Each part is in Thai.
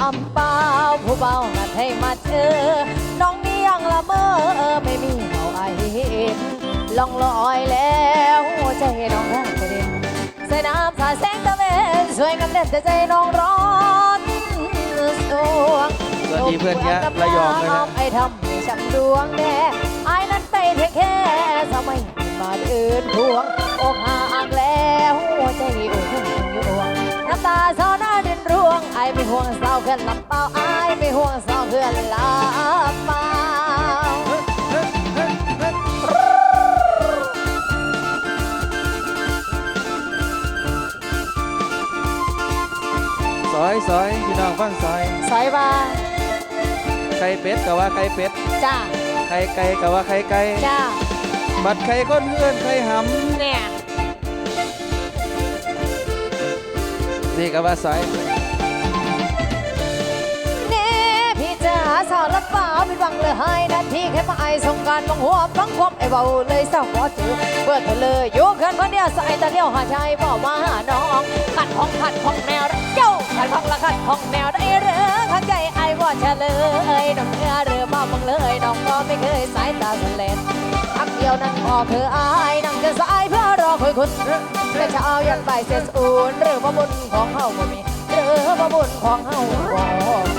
อนลำเปล่าผู้เบานัดให้มาเจอ น้องนี่ยังละเมอไม่มีเขาไอเห็นลองลอยแล้วใจน้องรักกระเด็นใส่น้ำสาแสงตะเวนสวยงามเด่นแต่ใจน้องร้อนสวงสวัสดีเพื่อนแยะระยองเลยนะไอ้ทำให้ฉันดวงแน่ไอ้นั้นไปเทแค่ทำไมมาเดินทวงอกหัก ไอ้ไม่ห่วงเศร้าเพื่อนลำเปล่าไอ้ไม่ห่วงเศร้าเพื่อนลำเปล่าซอยซอยพี่น้องฟังซอยสอยบ้าไข่เป็ดก็ว่าไข่เป็ดจ้าไข่ไก่ก็ว่าไข่ไก่จ้าบัดไข่ก้นเพื่อนไข่หเนี่ยำนี่ก็ว่าซอย สาวเปล่าผิดหวังเลยให้นาทีแค่มาไอสงการบังหัวฟังความไอเบาเลยเศร้าขอเจอเปิดเธอเลยอยู่เกินคนเดียวใส่ตาเลี้ยวหาชายบอกมาหาน้องขัดของขัดของแนวเจ้าขัดของละขัดของแนวได้เรือข้างใจไอว่าเฉลยน้องเนื้อเรือมาบังเลยน้องก็ไม่เคยสายตาสเลนทักเดียวนั้นก็คืออายนั่งจะสายเพื่อรอคุยคุณแต่เช้ายันบ่ายเสียสูนหรือว่าบุญของเฮาบ่มีหรือว่าบุญของเฮาบ่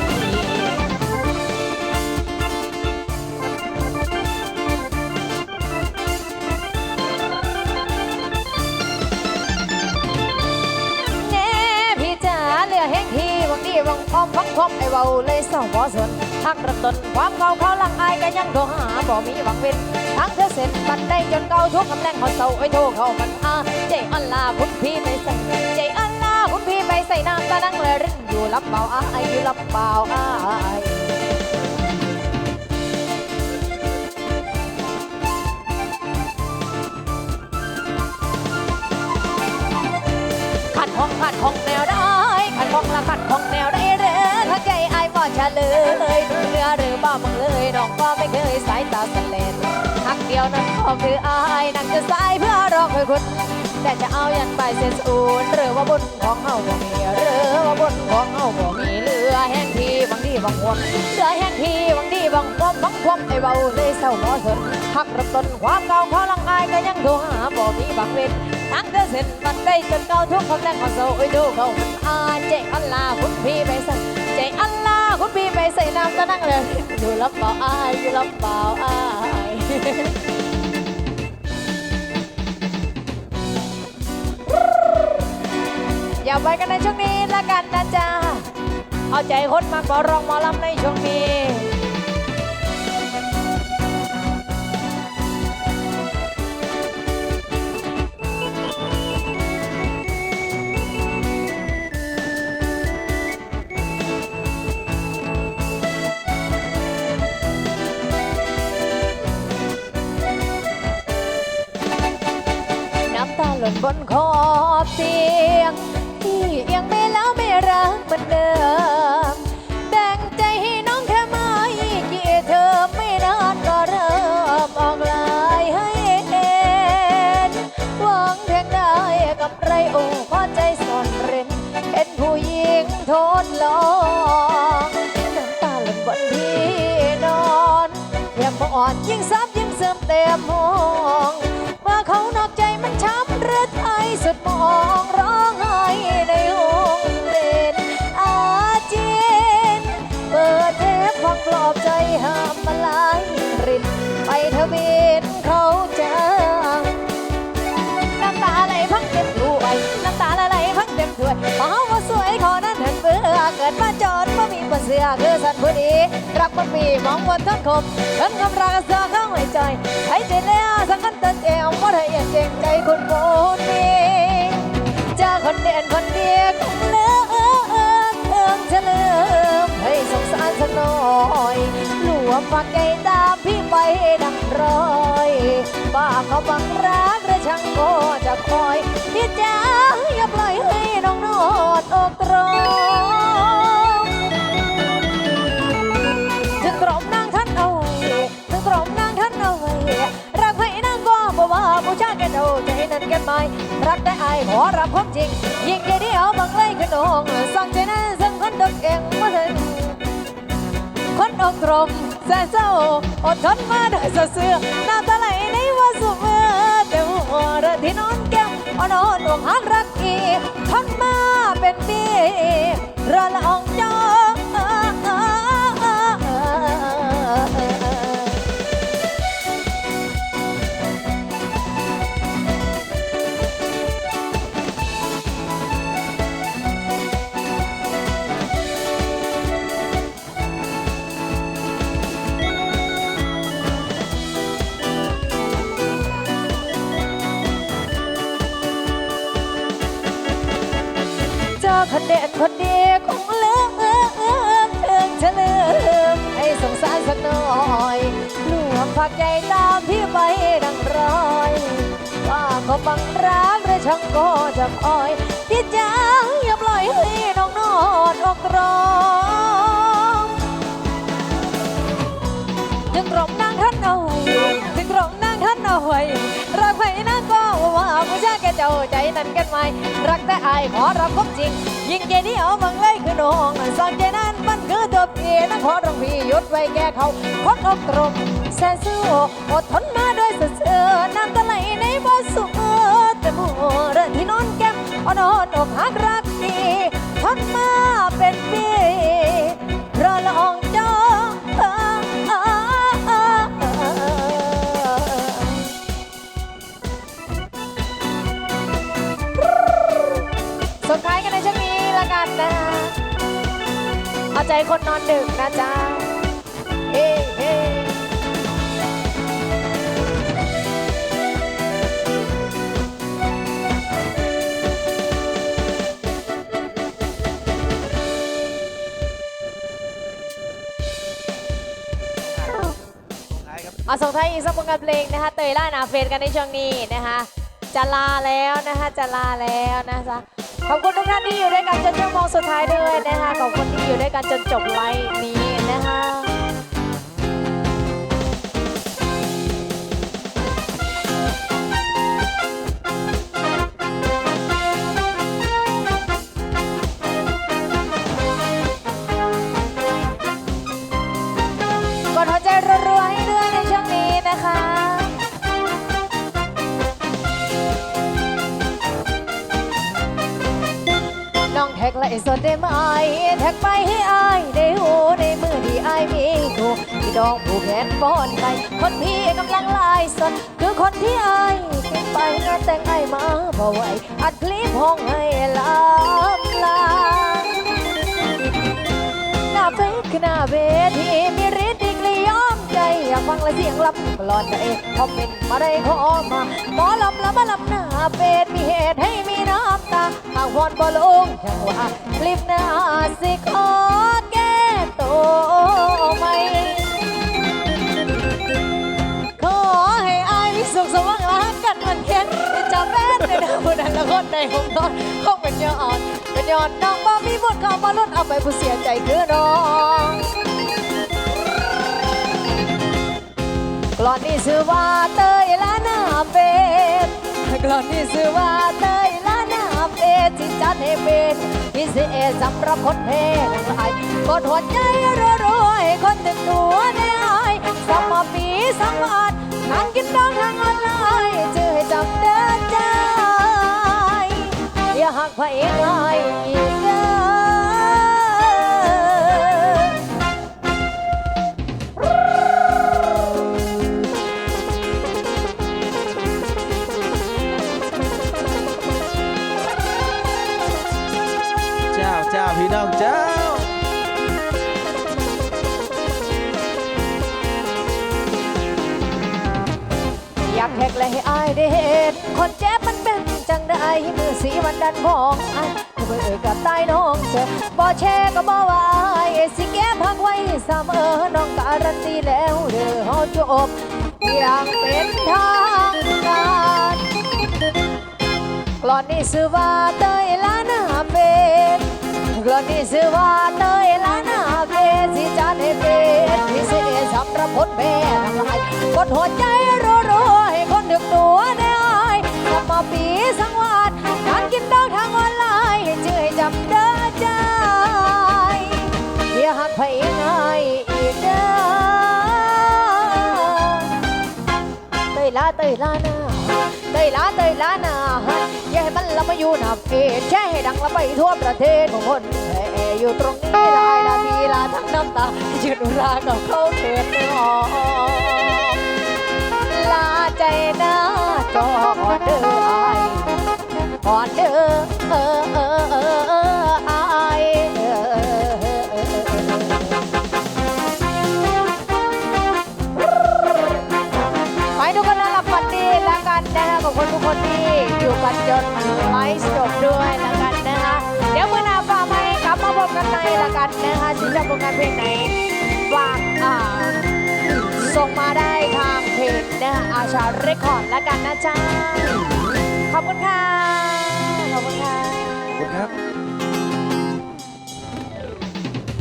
ความไอ้เบาเลยเศร้าบ่สนทักระตนความเก่าเขาลังอายก็ยังโทรหาบ่มีหวังเว้นทั้งเธอเสร็จบันได้จนเก่าทุกคำแรงเขาเศร้าไอ้โทรเขามันอาใจอันลาคุณพี่ไปใส่ใจอันลาคุณพี่ไปใส่น้ำตานั่งเลยรินอยู่รับเบาอายอยู่รับเบาอายขัดห้องขัดห้องแนวได้ขัดห้องละขัดห้องแนวได้ ไอ้บ่เลยเรือหรือบ้ามึงเลยน้องก็ไม่เคยสายตาสเลนทักเดียวนั้นก็คืออายนั่งจะสายเพื่อรอคอยคุณ แต่จะเอายันไปเส้นสูนหรือว่าบุญของเฮาบ่มีหรือว่าบุญของเฮาบ่มีเหลือแห้งทีบางทีบางคนเหลือแห้งทีบางทีบางความบางความไอ้เบาเลยเศร้าบ่สนพักรับตนความเก่าเขาลังอายก็ยังโทรหาบ่มีบางเว้นทั้งเธอเสร็จมันได้จนเก่าทุกคำแรกของโซ่ยดูเขามันอาเจอัลลาคุณพี่ไปใส่เจอัลลา คุณพี่ไปใส่น้ำจะนั่งเลยอยู่รับเปล่าอายอยู่รับเปล่าอายอย่าไปกันในช่วงนี้ละกันนะจ๊ะเอาใจคนมากกว่ารองหมอลำในช่วงนี้ บนขอบเตียง รักบ่มีมองบนทั้งคมเพิ่นกำรักเสือข้างไว้ใจให้เจแล้วสังกันตินเอวบ่ได้ยังเก่งใจคุณโมนีเจอคนเด่นคนเดียวคงเลิกเอิงเฉลิมให้สงสารสักหน่อยหลวมฝากใจตามพี่ไปดังรอยบ้าเขาบังรักและช่างก็ รักได้อายขอรับความจริง ยิ่งใจเดียวบังเลยขึ้นองสั่งใจนั้นสั่งคนานตัวเองมาถึงคนอกตรงแสนเศร้าอดทนมาโด้เสื้อน้ำตาไหลในวันสุเมื่อแต่หัวระที่นอนแก้มอ่อนอ่อนดวงหันรักอีทนมาเป็นปีเรือละองจอ อคนเด่นคนดีคงเลือกเอื้อเอื้อเอื้อเฉลิมให้สงสารสักหน่อยหลวงผักใจตามพี่ไปดังรอยว่าก็บังรักหรือช่างก็จะคอยที่จ้าอย่าปล่อยให้น้องนอนอกรองถึงรมนาง ใจนั้นกันไหมรักแต่อายขอรับความจริง ยิ่งใจเดียวบังเลยคือน้องสองใจนั้นมันคือตัวพี่นะขอร้องพี่หยุดไว้แกเขาคนอกตรมแสนสู้อดทนมาด้วยเสือน้ำตาไหลในบ่อสุเออแต่มัวเรื่องที่นอนแก้มอ่อนอ่อนอกหักรักดีทนมา อนดึกนะจ๊ะ เฮ้เฮ้เอาส่งท้ายอีกสักผลงานเพลงนะคะ เตยล่านาเฟนกันในช่วงนี้นะคะ จะลาแล้วนะคะ จะลาแล้วนะจ๊ะ ขอบคุณทุกท่านที่อยู่ด้วยกันจนชั่วโมงสุดท้ายด้วยนะคะ ขอบคุณที่อยู่ด้วยกันจนจบไลฟ์นี้นะคะ ไปให้อายได้หูในมือที่อายมีถูกที่ดองผู้แขนป้อนไก่คนพี่กำลังไล่สดคือคนที่อายเก็บไปงานแต่งไอ้มาพอไหวอัดคลิปห้องให้ลำลาหน้าเฟซคือหน้าเวทีมีฤทธิ์อีกเลยยอมใจอยากฟังและเสียงลับกลอนใจคอมเมนต์มาได้ขอมาหมอลำละมาลำหน้าเฟซมีเหตุให้มีน้ำตาหาก วอนบอลงอย่างว่าคลิปหน้าสิขอแก้ตัวใหม่ขอให้อายมีสุขสมหวังรักกันมันเข็นจะแม่นในดาวนั้นละคนในหงตอนคงเป็นยอดเป็นยอดน้องบ่มีบุญเข้ามาลดเอาไปผู้เสียใจคือน้องกลอนนี้ชื่อว่าเตยและหน้าเป็ดกลอนนี้ชื่อว่าเตย ดที่จัดให้เป็นพิเศษสำหรับคนเพศทั้งหลายกดหัวใจรวยๆให้คนถึงหนัวได้อายสองมาปีสองวันงานกินดองทางออนไลน์ชื่อให้จำเดินใจอย่าหักพระเอก แหกและให้อายได้เห็นคนเจ็บมันเป็นจังได้มือสีมันดันของอายเบื่อกับตายน้องเจอบ่แช่ก็บ่ว่าอายสิแก้พักไว้เสมอน้องการันตีแล้วเด้อเฮาจบอย่างเป็นทางการกลอนนี้ชื่อว่าเตยลานาเป็นกลอนนี้ชื่อว่าเตยลานาเป็นสิจันให้เป็นพิเศษสำหรับคนแพ้ทั้งหลายกดหัวใจ ยลาเตยลานาเตยลาเตยลานาฮันอย่าให้มันละมาอยู่หนับเอแช่ให้ดังละไปทั่วประเทศของคนแอ่อยู่ตรงนี้ลายละทีลาทั้งน้ำตายืนรากับเขาเถิดเนื้อ ดไลฟ์จบด้วยละกันนะคะ เดี๋ยวเมื่อนาฝากให้กลับมาพบกันในละกันนะคะชิ้นชอบผลงานเพลงไหนฝากอ่าส่งมาได้ทางเพจนะคะอาชาเรคคอร์ดละกันนะจ๊ะขอบคุณค่ะขอบคุณค่ะ ขอบคุณครับ